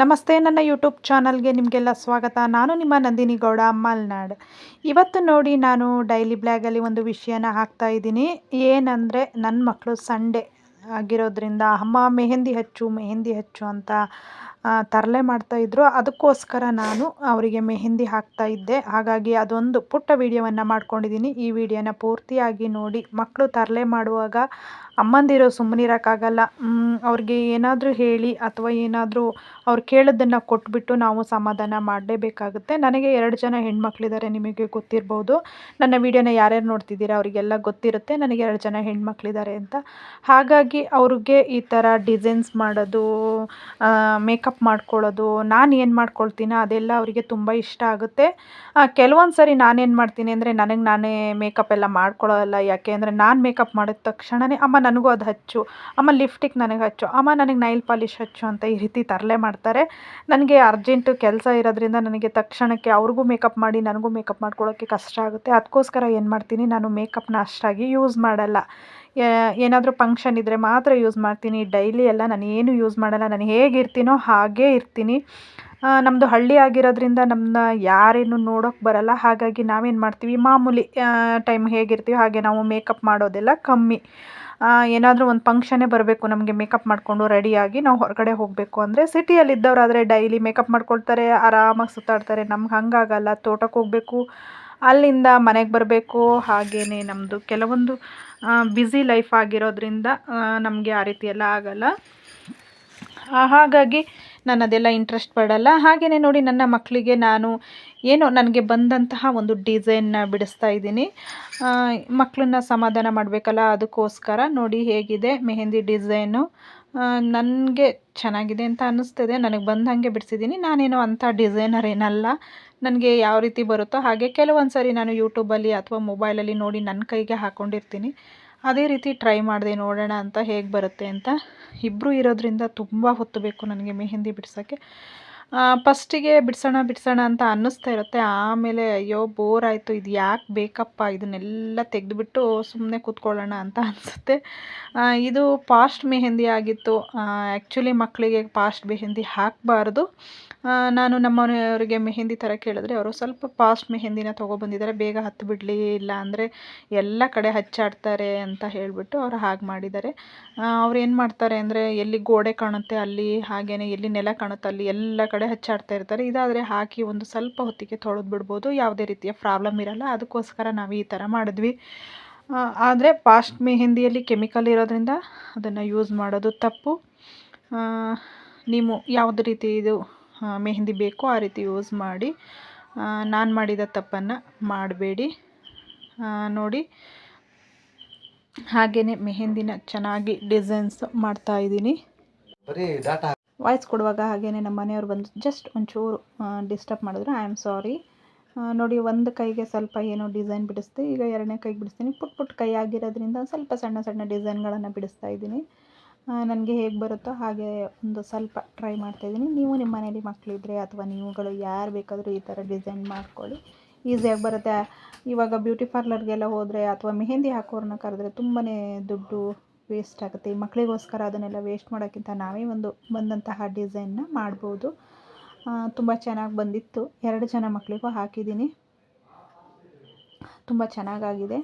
ನಮಸ್ತೆ, ನನ್ನ ಯೂಟ್ಯೂಬ್ ಚಾನಲ್ಗೆ ನಿಮಗೆಲ್ಲ ಸ್ವಾಗತ. ನಾನು ನಿಮ್ಮ ನಂದಿನಿ ಗೌಡ, ಮಲ್ನಾಡ್. ಇವತ್ತು ನೋಡಿ ನಾನು ಡೈಲಿ ಬ್ಲ್ಯಾಗಲ್ಲಿ ಒಂದು ವಿಷಯನ ಹಾಕ್ತಾ ಇದ್ದೀನಿ. ಏನಂದರೆ ನನ್ನ ಮಕ್ಕಳು ಸಂಡೇ ಆಗಿರೋದ್ರಿಂದ ಅಮ್ಮ, ಮೆಹೆಂದಿ ಹಚ್ಚು ಮೆಹೆಂದಿ ಹಚ್ಚು ಅಂತ ತರಲೆ ಮಾಡ್ತಾ ಇದ್ರು. ಅದಕ್ಕೋಸ್ಕರ ನಾನು ಅವರಿಗೆ ಮೆಹೆಂದಿ ಹಾಕ್ತಾ ಇದ್ದೆ. ಹಾಗಾಗಿ ಅದೊಂದು ಪುಟ್ಟ ವಿಡಿಯೋವನ್ನು ಮಾಡ್ಕೊಂಡಿದ್ದೀನಿ. ಈ ವಿಡಿಯೋನ ಪೂರ್ತಿಯಾಗಿ ನೋಡಿ. ಮಕ್ಕಳು ತರಲೆ ಮಾಡುವಾಗ ಅಮ್ಮಂದಿರು ಸುಮ್ಮನಿರೋಕ್ಕಾಗಲ್ಲ. ಅವ್ರಿಗೆ ಏನಾದರೂ ಹೇಳಿ ಅಥವಾ ಏನಾದರೂ ಅವ್ರು ಕೇಳೋದನ್ನು ಕೊಟ್ಬಿಟ್ಟು ನಾವು ಸಮಾಧಾನ ಮಾಡಲೇಬೇಕಾಗುತ್ತೆ. ನನಗೆ ಎರಡು ಜನ ಹೆಣ್ಮಕ್ಳಿದ್ದಾರೆ ನಿಮಗೆ ಗೊತ್ತಿರ್ಬೋದು. ನನ್ನ ವಿಡಿಯೋನ ಯಾರ್ಯಾರು ನೋಡ್ತಿದ್ದೀರಾ ಅವರಿಗೆಲ್ಲ ಗೊತ್ತಿರುತ್ತೆ. ನನಗೆ ಎರಡು ಜನ ಹೆಣ್ಮಕ್ಳಿದ್ದಾರೆ ಅಂತ. ಹಾಗಾಗಿ ಅವ್ರಿಗೆ ಈ ಥರ ಡಿಸೈನ್ಸ್ ಮಾಡೋದು ಮೇಕಪ್ ಮಾಡ್ಕೊಳ್ಳೋದು, ನಾನು ಏನು ಮಾಡ್ಕೊಳ್ತೀನೋ ಅದೆಲ್ಲ ಅವರಿಗೆ ತುಂಬ ಇಷ್ಟ ಆಗುತ್ತೆ. ಕೆಲವೊಂದು ಸರಿ ನಾನೇನು ಮಾಡ್ತೀನಿ ಅಂದರೆ ನನಗೆ ನಾನೇ ಮೇಕಪ್ ಎಲ್ಲ ಮಾಡ್ಕೊಳ್ಳೋಲ್ಲ ಯಾಕೆ ಅಂದರೆ ನಾನು ಮೇಕಪ್ ಮಾಡಿದ ತಕ್ಷಣವೇ ಅಮ್ಮ ನನಗೂ ಅದು ಹಚ್ಚು, ಅಮ್ಮ ಲಿಫ್ಟಿಗೆ ನನಗೆ ಹಚ್ಚು, ಅಮ್ಮ ನನಗೆ ನೈಲ್ ಪಾಲಿಶ್ ಹಚ್ಚು ಅಂತ ಈ ರೀತಿ ತರಲೆ ಮಾಡ್ತಾರೆ. ನನಗೆ ಅರ್ಜೆಂಟು ಕೆಲಸ ಇರೋದ್ರಿಂದ ನನಗೆ ತಕ್ಷಣಕ್ಕೆ ಅವ್ರಿಗೂ ಮೇಕಪ್ ಮಾಡಿ, ನನಗೂ ಮೇಕಪ್ ಮಾಡ್ಕೊಳ್ಳೋಕ್ಕೆ ಕಷ್ಟ ಆಗುತ್ತೆ. ಅದಕ್ಕೋಸ್ಕರ ಏನು ಮಾಡ್ತೀನಿ, ನಾನು ಮೇಕಪ್ನ ಅಷ್ಟಾಗಿ ಯೂಸ್ ಮಾಡಲ್ಲ. ಏನಾದರೂ ಫಂಕ್ಷನ್ ಇದ್ದರೆ ಮಾತ್ರ ಯೂಸ್ ಮಾಡ್ತೀನಿ. ಡೈಲಿ ಎಲ್ಲ ನಾನು ಏನು ಯೂಸ್ ಮಾಡಲ್ಲ. ನಾನು ಹೇಗಿರ್ತೀನೋ ಹಾಗೇ ಇರ್ತೀನಿ. ನಮ್ಮದು ಹಳ್ಳಿ ಆಗಿರೋದ್ರಿಂದ ನಮ್ಮನ್ನ ಯಾರೇನು ನೋಡೋಕ್ಕೆ ಬರಲ್ಲ. ಹಾಗಾಗಿ ನಾವೇನು ಮಾಡ್ತೀವಿ? ಮಾಮೂಲಿ ಟೈಮ್ ಹೇಗಿರ್ತೀವಿ ಹಾಗೆ ನಾವು ಮೇಕಪ್ ಮಾಡೋದೆಲ್ಲ ಕಮ್ಮಿ. ಏನಾದರೂ ಒಂದು ಫಂಕ್ಷನ್ನೇ ಬರಬೇಕು ನಮಗೆ ಮೇಕಪ್ ಮಾಡಿಕೊಂಡು ರೆಡಿಯಾಗಿ ನಾವು ಹೊರಗಡೆ ಹೋಗಬೇಕು ಅಂದರೆ ಸಿಟಿಯಲ್ಲಿ ಇದ್ದವರಾದರೆ ಡೈಲಿ ಮೇಕಪ್ ಮಾಡ್ಕೊಳ್ತಾರೆ, ಆರಾಮಾಗಿ ಸುತ್ತಾಡ್ತಾರೆ. ನಮ್ಗೆ ಹಂಗಾಗಲ್ಲ. ತೋಟಕ್ಕೆ ಹೋಗಬೇಕು, ಅಲ್ಲಿಂದ ಮನೆಗೆ ಬರಬೇಕು. ಹಾಗೆಯೇ ನಮ್ಮದು ಕೆಲವೊಂದು ಬ್ಯುಸಿ ಲೈಫ್ ಆಗಿರೋದ್ರಿಂದ ನಮಗೆ ಆ ರೀತಿ ಎಲ್ಲ ಆಗಲ್ಲ. ಹಾಗಾಗಿ ನಾನು ಅದೆಲ್ಲ ಇಂಟ್ರೆಸ್ಟ್ ಪಡಲ್ಲ. ಹಾಗೆಯೇ ನೋಡಿ ನನ್ನ ಮಕ್ಕಳಿಗೆ ನಾನು ಏನೋ ನನಗೆ ಬಂದಂತಹ ಒಂದು ಡಿಸೈನ್ನ ಬಿಡಿಸ್ತಾ ಇದ್ದೀನಿ. ಮಕ್ಕಳನ್ನ ಸಮಾಧಾನ ಮಾಡಬೇಕಲ್ಲ, ಅದಕ್ಕೋಸ್ಕರ ನೋಡಿ ಹೇಗಿದೆ, ಮೆಹೆಂದಿ ಡಿಸೈನು ನನಗೆ ಚೆನ್ನಾಗಿದೆ ಅಂತ ಅನ್ನಿಸ್ತಿದೆ. ನನಗೆ ಬಂದಂಗೆ ಬಿಡಿಸಿದ್ದೀನಿ ನಾನೇನು ಅಂಥ ಡಿಸೈನರ್ ಏನಲ್ಲ. ನನಗೆ ಯಾವ ರೀತಿ ಬರುತ್ತೋ ಹಾಗೆ ಕೆಲವೊಂದು ಸರಿ ನಾನು ಯೂಟ್ಯೂಬಲ್ಲಿ ಅಥವಾ ಮೊಬೈಲಲ್ಲಿ ನೋಡಿ ನನ್ನ ಕೈಗೆ ಹಾಕ್ಕೊಂಡಿರ್ತೀನಿ ಅದೇ ರೀತಿ ಟ್ರೈ ಮಾಡಿದೆ ನೋಡೋಣ ಅಂತ ಹೇಗೆ ಬರುತ್ತೆ ಅಂತ. ಇಬ್ಬರು ಇರೋದ್ರಿಂದ ತುಂಬ ಹೊತ್ತು ಬೇಕು ನನಗೆ ಮೆಹೆಂದಿ ಬಿಡ್ಸೋಕ್ಕೆ. ಫಸ್ಟಿಗೆ ಬಿಡಿಸೋಣ ಬಿಡಿಸೋಣ ಅಂತ ಅನ್ನಿಸ್ತಾ ಇರುತ್ತೆ. ಆಮೇಲೆ ಅಯ್ಯೋ ಬೋರ್ ಆಯಿತು. ಇದು ಯಾಕೆ ಬೇಕಪ್ಪ? ಇದನ್ನೆಲ್ಲ ತೆಗೆದುಬಿಟ್ಟು ಸುಮ್ಮನೆ ಕೂತ್ಕೊಳ್ಳೋಣ ಅಂತ ಅನಿಸುತ್ತೆ. ಇದು ಪಾಸ್ಟ್ ಮೆಹೆಂದಿ ಆಗಿತ್ತು. ಆ್ಯಕ್ಚುಲಿ ಮಕ್ಕಳಿಗೆ ಪಾಸ್ಟ್ ಮೆಹೆಂದಿ ಹಾಕಬಾರ್ದು. ನಾನು ನಮ್ಮ ಮನೆಯವರಿಗೆ ಮೆಹೆಂದಿ ಥರ ಕೇಳಿದ್ರೆ ಅವರು ಸ್ವಲ್ಪ ಪಾಸ್ಟ್ ಮೆಹೆಂದಿನ ತೊಗೊಬಂದಿದ್ದಾರೆ. ಬೇಗ ಹತ್ತು ಬಿಡಲಿ ಇಲ್ಲ ಅಂದರೆ ಎಲ್ಲ ಕಡೆ ಹಚ್ಚಾಡ್ತಾರೆ ಅಂತ ಹೇಳಿಬಿಟ್ಟು ಅವ್ರು ಹಾಗೆ ಮಾಡಿದ್ದಾರೆ. ಅವ್ರು ಏನು ಮಾಡ್ತಾರೆ ಅಂದರೆ ಎಲ್ಲಿ ಗೋಡೆ ಕಾಣುತ್ತೆ ಅಲ್ಲಿ ಹಾಗೇ ಎಲ್ಲಿ ನೆಲ ಕಾಣುತ್ತೆ ಅಲ್ಲಿ ಎಲ್ಲ ಕಡೆ ಹಚ್ಚಾಡ್ತಾ ಇರ್ತಾರೆ. ಇದಾದರೆ ಹಾಕಿ ಒಂದು ಸ್ವಲ್ಪ ಹೊತ್ತಿಗೆ ತೊಳೆದು ಬಿಡ್ಬೋದು. ಯಾವುದೇ ರೀತಿಯ ಪ್ರಾಬ್ಲಮ್ ಇರಲ್ಲ. ಅದಕ್ಕೋಸ್ಕರ ನಾವು ಈ ಥರ ಮಾಡಿದ್ವಿ. ಆದರೆ ಪಾಸ್ಟ್ ಮೆಹೆಂದಿಯಲ್ಲಿ ಕೆಮಿಕಲ್ ಇರೋದ್ರಿಂದ ಅದನ್ನು ಯೂಸ್ ಮಾಡೋದು ತಪ್ಪು. ನೀವು ಯಾವುದೇ ರೀತಿ ಇದು ಮೆಹಂದಿ ಬೇಕೋ ಆ ರೀತಿ ಯೂಸ್ ಮಾಡಿ ನಾನು ಮಾಡಿದ ತಪ್ಪನ್ನು ಮಾಡಬೇಡಿ. ನೋಡಿ ಹಾಗೆಯೇ ಮೆಹೆಂದಿನ ಚೆನ್ನಾಗಿ ಡಿಸೈನ್ಸ್ ಮಾಡ್ತಾ ಇದ್ದೀನಿ. ವಾಯ್ಸ್ ಕೊಡುವಾಗ ಹಾಗೆಯೇ ನಮ್ಮ ಮನೆಯವ್ರು ಬಂದು ಜಸ್ಟ್ ಒಂಚೂರು ಡಿಸ್ಟರ್ಬ್ ಮಾಡಿದ್ರು ಐ ಆಮ್ ಸಾರಿ ನೋಡಿ ಒಂದು ಕೈಗೆ ಸ್ವಲ್ಪ ಏನೋ ಡಿಸೈನ್ ಬಿಡಿಸ್ದೆ ಈಗ ಎರಡನೇ ಕೈಗೆ ಬಿಡಿಸ್ತೀನಿ. ಪುಟ್ ಪುಟ್ ಕೈ ಆಗಿರೋದ್ರಿಂದ ಸ್ವಲ್ಪ ಸಣ್ಣ ಸಣ್ಣ ಡಿಸೈನ್ಗಳನ್ನು ಬಿಡಿಸ್ತಾ ಇದ್ದೀನಿ. ನನಗೆ ಹೇಗೆ ಬರುತ್ತೋ ಹಾಗೆ ಒಂದು ಸ್ವಲ್ಪ ಟ್ರೈ ಮಾಡ್ತಾಯಿದ್ದೀನಿ ನೀವು ನಿಮ್ಮ ಮನೇಲಿ ಮಕ್ಕಳಿದ್ರೆ ಅಥವಾ ನೀವುಗಳು ಯಾರು ಬೇಕಾದರೂ ಈ ಥರ ಡಿಸೈನ್ ಮಾಡ್ಕೊಳ್ಳಿ. ಈಸಿಯಾಗಿ ಬರುತ್ತೆ. ಇವಾಗ ಬ್ಯೂಟಿ ಪಾರ್ಲರ್ಗೆಲ್ಲ ಹೋದರೆ ಅಥವಾ ಮೆಹೆಂದಿ ಹಾಕೋರನ್ನ ಕರೆದ್ರೆ ತುಂಬಾ ದುಡ್ಡು ವೇಸ್ಟ್ ಆಗುತ್ತೆ. ಈ ಮಕ್ಕಳಿಗೋಸ್ಕರ ಅದನ್ನೆಲ್ಲ ವೇಸ್ಟ್ ಮಾಡೋಕ್ಕಿಂತ ನಾವೇ ಒಂದು ಬಂದಂತಹ ಡಿಸೈನ್ನ ಮಾಡ್ಬೋದು. ತುಂಬ ಚೆನ್ನಾಗಿ ಬಂದಿತ್ತು. ಎರಡು ಜನ ಮಕ್ಕಳಿಗೂ ಹಾಕಿದ್ದೀನಿ. ತುಂಬ ಚೆನ್ನಾಗಾಗಿದೆ.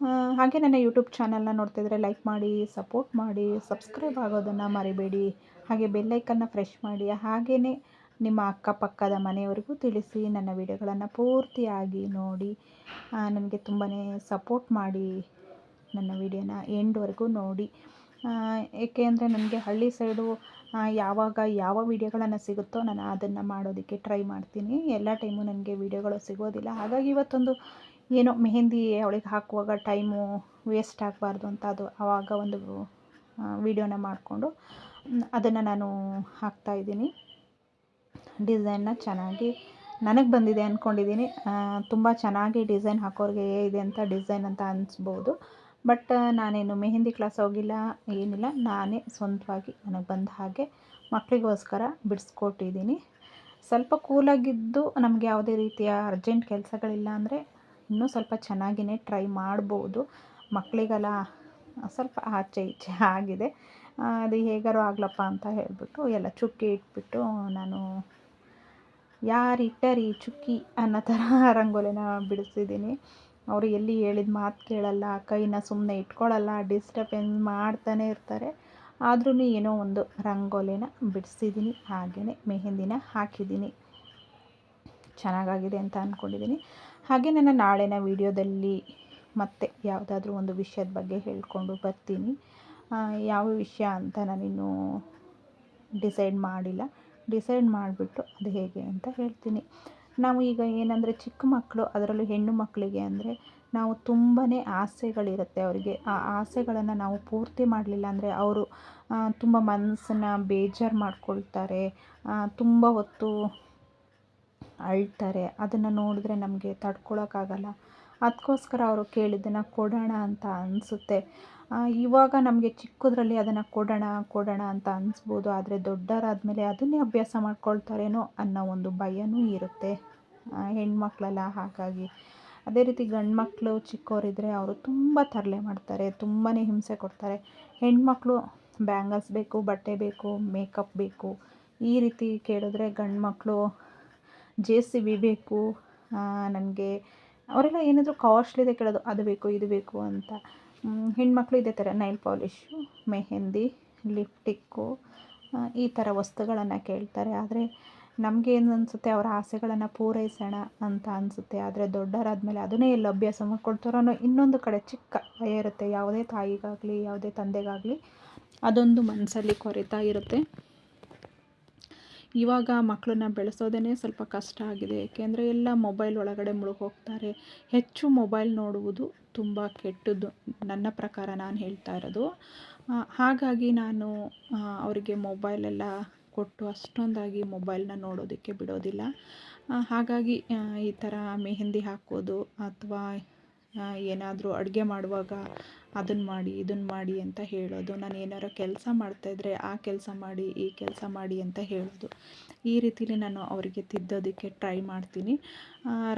ಹಾಗೆ ನನ್ನ ಯೂಟ್ಯೂಬ್ ಚಾನಲ್ನ ನೋಡ್ತಿದ್ರೆ ಲೈಕ್ ಮಾಡಿ ಸಪೋರ್ಟ್ ಮಾಡಿ ಸಬ್ಸ್ಕ್ರೈಬ್ ಆಗೋದನ್ನು ಮರಿಬೇಡಿ. ಹಾಗೆ ಬೆಲ್ಲೈಕನ್ನ ಫ್ರೆಶ್ ಮಾಡಿ ಹಾಗೆಯೇ ನಿಮ್ಮ ಅಕ್ಕಪಕ್ಕದ ಮನೆಯವರಿಗೂ ತಿಳಿಸಿ ನನ್ನ ವಿಡಿಯೋಗಳನ್ನು ಪೂರ್ತಿಯಾಗಿ ನೋಡಿ. ನನಗೆ ತುಂಬಾ ಸಪೋರ್ಟ್ ಮಾಡಿ ನನ್ನ ವಿಡಿಯೋನ ಎಂಡ್ವರೆಗೂ ನೋಡಿ. ಏಕೆ ಅಂದರೆ ನನಗೆ ಹಳ್ಳಿ ಸೈಡು ಯಾವಾಗ ಯಾವ ವಿಡಿಯೋಗಳನ್ನು ಸಿಗುತ್ತೋ ನಾನು ಅದನ್ನು ಮಾಡೋದಕ್ಕೆ ಟ್ರೈ ಮಾಡ್ತೀನಿ. ಎಲ್ಲ ಟೈಮು ನನಗೆ ವಿಡಿಯೋಗಳು ಸಿಗೋದಿಲ್ಲ. ಹಾಗಾಗಿ ಇವತ್ತೊಂದು ಏನೋ ಮೆಹೆಂದಿ ಅವಳಿಗೆ ಹಾಕುವಾಗ ಟೈಮು ವೇಸ್ಟ್ ಆಗಬಾರ್ದು ಅಂತ ಅದು ಆವಾಗ ಒಂದು ವೀಡಿಯೋನ ಮಾಡಿಕೊಂಡು ಅದನ್ನು ನಾನು ಹಾಕ್ತಾಯಿದ್ದೀನಿ ಡಿಸೈನ್ನ ಚೆನ್ನಾಗಿ ನನಗೆ ಬಂದಿದೆ ಅಂದ್ಕೊಂಡಿದ್ದೀನಿ ತುಂಬ ಚೆನ್ನಾಗಿ ಡಿಸೈನ್ ಹಾಕೋರಿಗೆ ಇದೆ ಅಂತ ಡಿಸೈನ್ ಅಂತ ಅನಿಸ್ಬೋದು. ಬಟ್ ನಾನೇನು ಮೆಹೆಂದಿ ಕ್ಲಾಸ್ ಹೋಗಿಲ್ಲ, ಏನಿಲ್ಲ, ನಾನೇ ಸ್ವಂತವಾಗಿ ನನಗೆ ಬಂದ ಹಾಗೆ ಮಕ್ಕಳಿಗೋಸ್ಕರ ಬಿಡಿಸ್ಕೊಟ್ಟಿದ್ದೀನಿ. ಸ್ವಲ್ಪ ಕೂಲಾಗಿದ್ದು ನಮಗೆ ಯಾವುದೇ ರೀತಿಯ ಅರ್ಜೆಂಟ್ ಕೆಲಸಗಳಿಲ್ಲ ಅಂದರೆ ಇನ್ನೂ ಸ್ವಲ್ಪ ಚೆನ್ನಾಗಿಯೇ ಟ್ರೈ ಮಾಡ್ಬೋದು. ಮಕ್ಕಳಿಗೆಲ್ಲ ಸ್ವಲ್ಪ ಆಚೆ ಈಚೆ ಆಗಿದೆ. ಅದು ಹೇಗಾರು ಆಗ್ಲಪ್ಪ ಅಂತ ಹೇಳಿಬಿಟ್ಟು ಎಲ್ಲ ಚುಕ್ಕಿ ಇಟ್ಬಿಟ್ಟು ನಾನು ಯಾರಿಟ್ಟರಿ ಚುಕ್ಕಿ ಅನ್ನೋ ಥರ ರಂಗೋಲಿನ ಬಿಡಿಸಿದ್ದೀನಿ. ಅವರು ಎಲ್ಲಿ ಹೇಳಿದ ಮಾತು ಕೇಳಲ್ಲ, ಕೈನ ಸುಮ್ಮನೆ ಇಟ್ಕೊಳ್ಳಲ್ಲ ಡಿಸ್ಟರ್ಬೆನ್ಸ್ ಮಾಡ್ತಾನೆ ಇರ್ತಾರೆ. ಆದ್ರೂ ಏನೋ ಒಂದು ರಂಗೋಲಿನ ಬಿಡಿಸಿದ್ದೀನಿ ಹಾಗೆಯೇ ಮೆಹಂದಿನ ಹಾಕಿದ್ದೀನಿ. ಚೆನ್ನಾಗಾಗಿದೆ ಅಂತ ಅಂದ್ಕೊಂಡಿದ್ದೀನಿ ಹಾಗೆ ನನ್ನ ನಾಳಿನ ವೀಡಿಯೋದಲ್ಲಿ ಮತ್ತೆ ಯಾವುದಾದ್ರೂ ಒಂದು ವಿಷಯದ ಬಗ್ಗೆ ಹೇಳಿಕೊಂಡು ಬರ್ತೀನಿ. ಯಾವ ವಿಷಯ ಅಂತ ನಾನಿನ್ನು ಡಿಸೈಡ್ ಮಾಡಿಲ್ಲ. ಡಿಸೈಡ್ ಮಾಡಿಬಿಟ್ಟು ಅದು ಹೇಗೆ ಅಂತ ಹೇಳ್ತೀನಿ. ನಾವು ಈಗ ಏನಂದರೆ ಚಿಕ್ಕ ಮಕ್ಕಳು, ಅದರಲ್ಲೂ ಹೆಣ್ಣು ಮಕ್ಕಳಿಗೆ ಅಂದರೆ ನಾವು ತುಂಬಾ ಆಸೆಗಳಿರುತ್ತೆ ಅವರಿಗೆ. ಆ ಆಸೆಗಳನ್ನು ನಾವು ಪೂರ್ತಿ ಮಾಡಲಿಲ್ಲ ಅಂದರೆ ಅವರು ತುಂಬ ಮನಸ್ಸನ್ನು ಬೇಜಾರು ಮಾಡ್ಕೊಳ್ತಾರೆ. ತುಂಬ ಹೊತ್ತು ಅಳ್ತಾರೆ. ಅದನ್ನು ನೋಡಿದ್ರೆ ನಮಗೆ ತಡ್ಕೊಳ್ಳೋಕ್ಕಾಗಲ್ಲ ಅದಕ್ಕೋಸ್ಕರ ಅವರು ಕೇಳಿದ್ದನ್ನು ಕೊಡೋಣ ಅಂತ ಅನಿಸುತ್ತೆ. ಇವಾಗ ನಮಗೆ ಚಿಕ್ಕದ್ರಲ್ಲಿ ಅದನ್ನು ಕೊಡೋಣ ಕೊಡೋಣ ಅಂತ ಅನಿಸ್ಬೋದು. ಆದರೆ ದೊಡ್ಡವರಾದ್ಮೇಲೆ ಅದನ್ನೇ ಅಭ್ಯಾಸ ಮಾಡ್ಕೊಳ್ತಾರೇನೋ ಅನ್ನೋ ಒಂದು ಭಯನೂ ಇರುತ್ತೆ. ಹೆಣ್ಮಕ್ಳಲ್ಲ ಹಾಗಾಗಿ. ಅದೇ ರೀತಿ ಗಂಡು ಮಕ್ಕಳು ಚಿಕ್ಕವರಿದ್ದರೆ ಅವರು ತುಂಬ ತರಲೆ ಮಾಡ್ತಾರೆ ತುಂಬಾ ಹಿಂಸೆ ಕೊಡ್ತಾರೆ. ಹೆಣ್ಮಕ್ಳು ಬ್ಯಾಂಗಲ್ಸ್ ಬೇಕು, ಬಟ್ಟೆ ಬೇಕು, ಮೇಕಪ್ ಬೇಕು. ಈ ರೀತಿ ಕೇಳಿದ್ರೆ ಗಂಡು ಮಕ್ಕಳು ಜೆ ಸಿ ಬಿ ಬೇಕು ನನಗೆ ಅವರೆಲ್ಲ ಏನಾದರೂ ಕಾಸ್ಟ್ಲಿದೆ ಕೇಳೋದು, ಅದು ಬೇಕು, ಇದು ಬೇಕು ಅಂತ. ಹೆಣ್ಮಕ್ಳು ಇದೇ ಥರ ನೈಲ್ ಪಾಲಿಶು ಮೆಹೆಂದಿ ಲಿಪ್ಟಿಕ್ಕು ಈ ಥರ ವಸ್ತುಗಳನ್ನು ಕೇಳ್ತಾರೆ. ಆದರೆ ಏನು ಅನಿಸುತ್ತೆ, ಅವರ ಆಸೆಗಳನ್ನು ಪೂರೈಸೋಣ ಅಂತ ಅನಿಸುತ್ತೆ. ಆದರೆ ದೊಡ್ಡವರಾದ್ಮೇಲೆ ಅದನ್ನೇ ಎಲ್ಲಿ ಅಭ್ಯಾಸ ಮಾಡ್ಕೊಳ್ತಾರೋ ಅನ್ನೋ ಇನ್ನೊಂದು ಕಡೆ ಚಿಕ್ಕ ಭಯ ಇರುತ್ತೆ. ಯಾವುದೇ ತಾಯಿಗಾಗಲಿ, ಯಾವುದೇ ತಂದೆಗಾಗಲಿ ಅದೊಂದು ಮನಸ್ಸಲ್ಲಿ ಕೊರಿತಾ ಇರುತ್ತೆ. ಇವಾಗ ಮಕ್ಕಳನ್ನ ಬೆಳೆಸೋದೇ ಸ್ವಲ್ಪ ಕಷ್ಟ ಆಗಿದೆ. ಏಕೆಂದರೆ ಎಲ್ಲ ಮೊಬೈಲ್ ಒಳಗಡೆ ಮುಳುಗೋಗ್ತಾರೆ ಹೆಚ್ಚು ಮೊಬೈಲ್ ನೋಡುವುದು ತುಂಬ ಕೆಟ್ಟದ್ದು. ನನ್ನ ಪ್ರಕಾರ ನಾನು ಹೇಳ್ತಾ ಇರೋದು. ಹಾಗಾಗಿ ನಾನು ಅವರಿಗೆ ಮೊಬೈಲೆಲ್ಲ ಕೊಟ್ಟು ಅಷ್ಟೊಂದಾಗಿ ಮೊಬೈಲ್ನ ನೋಡೋದಕ್ಕೆ ಬಿಡೋದಿಲ್ಲ. ಹಾಗಾಗಿ ಈ ಥರ ಮೆಹೆಂದಿ ಹಾಕೋದು ಅಥವಾ ಏನಾದರೂ ಅಡುಗೆ ಮಾಡುವಾಗ ಅದನ್ನು ಮಾಡಿ ಇದನ್ನು ಮಾಡಿ ಅಂತ ಹೇಳೋದು. ನಾನು ಏನಾರು ಕೆಲಸ ಮಾಡ್ತಾಯಿದ್ರೆ ಆ ಕೆಲಸ ಮಾಡಿ, ಈ ಕೆಲಸ ಮಾಡಿ ಅಂತ ಹೇಳೋದು. ಈ ರೀತಿಲಿ ನಾನು ಅವರಿಗೆ ತಿದ್ದೋದಕ್ಕೆ ಟ್ರೈ ಮಾಡ್ತೀನಿ.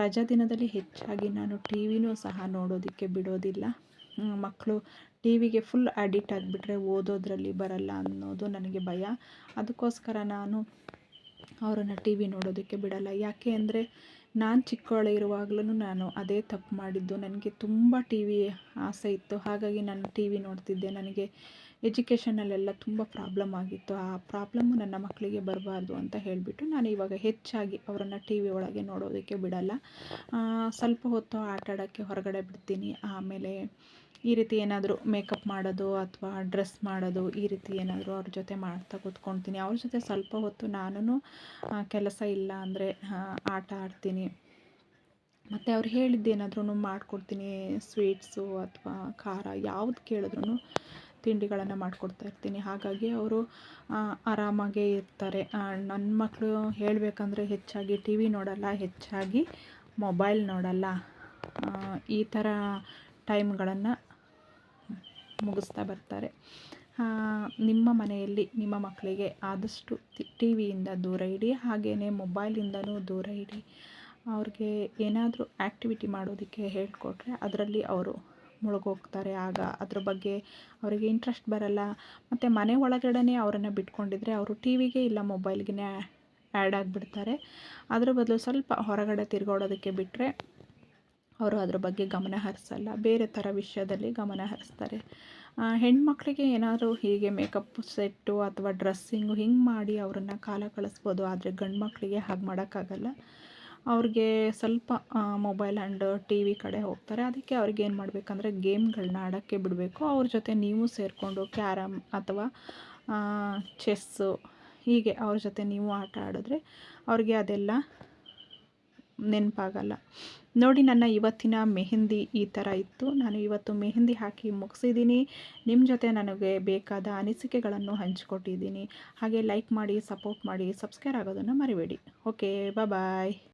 ರಜಾ ದಿನದಲ್ಲಿ ಹೆಚ್ಚಾಗಿ ನಾನು ಟಿ ವಿನೂ ಸಹ ನೋಡೋದಕ್ಕೆ ಬಿಡೋದಿಲ್ಲ. ಮಕ್ಕಳು ಟಿ ವಿಗೆ ಫುಲ್ ಅಡಿಕ್ಟ್ ಆಗಿಬಿಟ್ರೆ ಓದೋದ್ರಲ್ಲಿ ಬರಲ್ಲ ಅನ್ನೋದು ನನಗೆ ಭಯ. ಅದಕ್ಕೋಸ್ಕರ ನಾನು ಅವರನ್ನು ಟಿ ವಿ ನೋಡೋದಕ್ಕೆ ಬಿಡಲ್ಲ. ಯಾಕೆ ಅಂದರೆ ನಾನು ಚಿಕ್ಕವಳು ಇರುವಾಗ್ಲೂ ನಾನು ಅದೇ ತಪ್ಪು ಮಾಡಿದ್ದು. ನನಗೆ ತುಂಬ ಟಿ ವಿ ಆಸೆ ಇತ್ತು. ಹಾಗಾಗಿ ನಾನು ಟಿ ವಿ ನೋಡ್ತಿದ್ದೆ. ನನಗೆ ಎಜುಕೇಷನಲ್ಲೆಲ್ಲ ತುಂಬ ಪ್ರಾಬ್ಲಮ್ ಆಗಿತ್ತು. ಆ ಪ್ರಾಬ್ಲಮ್ಮು ನನ್ನ ಮಕ್ಕಳಿಗೆ ಬರಬಾರ್ದು ಅಂತ ಹೇಳಿಬಿಟ್ಟು ನಾನು ಇವಾಗ ಹೆಚ್ಚಾಗಿ ಅವರನ್ನು ಟಿ ವಿ ಒಳಗೆ ನೋಡೋದಕ್ಕೆ ಬಿಡಲ್ಲ. ಸ್ವಲ್ಪ ಹೊತ್ತು ಆಟಾಡೋಕ್ಕೆ ಹೊರಗಡೆ ಬಿಡ್ತೀನಿ. ಆಮೇಲೆ ಈ ರೀತಿ ಏನಾದರೂ ಮೇಕಪ್ ಮಾಡೋದು ಅಥವಾ ಡ್ರೆಸ್ ಮಾಡೋದು ಈ ರೀತಿ ಏನಾದರೂ ಅವ್ರ ಜೊತೆ ಮಾಡ್ತಾ ಕೂತ್ಕೊಳ್ತೀನಿ. ಅವ್ರ ಜೊತೆ ಸ್ವಲ್ಪ ಹೊತ್ತು ನಾನು ಕೆಲಸ ಇಲ್ಲ ಅಂದರೆ ಆಟ ಆಡ್ತೀನಿ. ಮತ್ತು ಅವ್ರು ಹೇಳಿದ್ದೇನಾದ್ರೂ ಮಾಡಿಕೊಡ್ತೀನಿ, ಸ್ವೀಟ್ಸು ಅಥವಾ ಖಾರ ಯಾವ್ದು ಕೇಳಿದ್ರು ತಿಂಡಿಗಳನ್ನು ಮಾಡಿಕೊಡ್ತಾ ಇರ್ತೀನಿ. ಹಾಗಾಗಿ ಅವರು ಆರಾಮಾಗೇ ಇರ್ತಾರೆ. ನನ್ನ ಮಕ್ಕಳು ಹೇಳಬೇಕಂದ್ರೆ ಹೆಚ್ಚಾಗಿ ಟಿ ವಿ ನೋಡಲ್ಲ, ಹೆಚ್ಚಾಗಿ ಮೊಬೈಲ್ ನೋಡಲ್ಲ. ಈ ಥರ ಟೈಮ್ಗಳನ್ನು ಮುಗಿಸ್ತಾ ಬರ್ತಾರೆ. ನಿಮ್ಮ ಮನೆಯಲ್ಲಿ ನಿಮ್ಮ ಮಕ್ಕಳಿಗೆ ಆದಷ್ಟು ಟಿ ವಿಯಿಂದ ದೂರ ಇಡಿ ಹಾಗೆಯೇ ಮೊಬೈಲಿಂದನೂ ದೂರ ಇಡಿ. ಅವ್ರಿಗೆ ಏನಾದರೂ ಆ್ಯಕ್ಟಿವಿಟಿ ಮಾಡೋದಕ್ಕೆ ಹೇಳಿಕೊಟ್ರೆ ಅದರಲ್ಲಿ ಅವರು ಮುಳುಗೋಗ್ತಾರೆ. ಆಗ ಅದ್ರ ಬಗ್ಗೆ ಅವರಿಗೆ ಇಂಟ್ರೆಸ್ಟ್ ಬರಲ್ಲ. ಮತ್ತು ಮನೆ ಒಳಗಡೆ ಅವರನ್ನು ಬಿಟ್ಕೊಂಡಿದ್ರೆ ಅವರು ಟಿ ವಿಗೆ ಇಲ್ಲ ಮೊಬೈಲ್ಗೆ ಆ್ಯಡ್ ಆಗಿಬಿಡ್ತಾರೆ. ಅದ್ರ ಬದಲು ಸ್ವಲ್ಪ ಹೊರಗಡೆ ತಿರ್ಗಾಡೋದಕ್ಕೆ ಬಿಟ್ಟರೆ ಅವರು ಅದ್ರ ಬಗ್ಗೆ ಗಮನ ಹರಿಸಲ್ಲ. ಬೇರೆ ಥರ ವಿಷಯದಲ್ಲಿ ಗಮನ ಹರಿಸ್ತಾರೆ. ಹೆಣ್ಮಕ್ಳಿಗೆ ಏನಾದರೂ ಹೀಗೆ ಮೇಕಪ್ ಸೆಟ್ಟು ಅಥವಾ ಡ್ರೆಸ್ಸಿಂಗು ಹಿಂಗೆ ಮಾಡಿ ಅವರನ್ನು ಕಾಲ ಕಳಿಸ್ಬೋದು. ಆದರೆ ಗಂಡು ಮಕ್ಕಳಿಗೆ ಹಾಗೆ ಮಾಡೋಕ್ಕಾಗಲ್ಲ. ಅವ್ರಿಗೆ ಸ್ವಲ್ಪ ಮೊಬೈಲ್ ಆ್ಯಂಡ್ ಟಿ ವಿ ಕಡೆ ಹೋಗ್ತಾರೆ. ಅದಕ್ಕೆ ಅವ್ರಿಗೆ ಏನು ಮಾಡಬೇಕಂದ್ರೆ ಗೇಮ್ಗಳನ್ನ ಆಡೋಕ್ಕೆ ಬಿಡಬೇಕು. ಅವ್ರ ಜೊತೆ ನೀವು ಸೇರಿಕೊಂಡು ಕ್ಯಾರಮ್ ಅಥವಾ ಚೆಸ್ಸು ಹೀಗೆ ಅವ್ರ ಜೊತೆ ನೀವು ಆಟ ಆಡಿದ್ರೆ ಅವ್ರಿಗೆ ಅದೆಲ್ಲ ನೆನಪಾಗಲ್ಲ. ನೋಡಿ ನನ್ನ ಇವತ್ತಿನ ಮೆಹೆಂದಿ ಈ ಥರ ಇತ್ತು. ನಾನು ಇವತ್ತು ಮೆಹೆಂದಿ ಹಾಕಿ ಮುಗಿಸಿದ್ದೀನಿ. ನಿಮ್ಮ ಜೊತೆ ನನಗೆ ಬೇಕಾದ ಅನಿಸಿಕೆಗಳನ್ನು ಹಂಚಿಕೊಟ್ಟಿದ್ದೀನಿ. ಹಾಗೆ ಲೈಕ್ ಮಾಡಿ ಸಪೋರ್ಟ್ ಮಾಡಿ ಸಬ್ಸ್ಕ್ರೈಬ್ ಆಗೋದನ್ನು ಮರಿಬೇಡಿ. Okay bye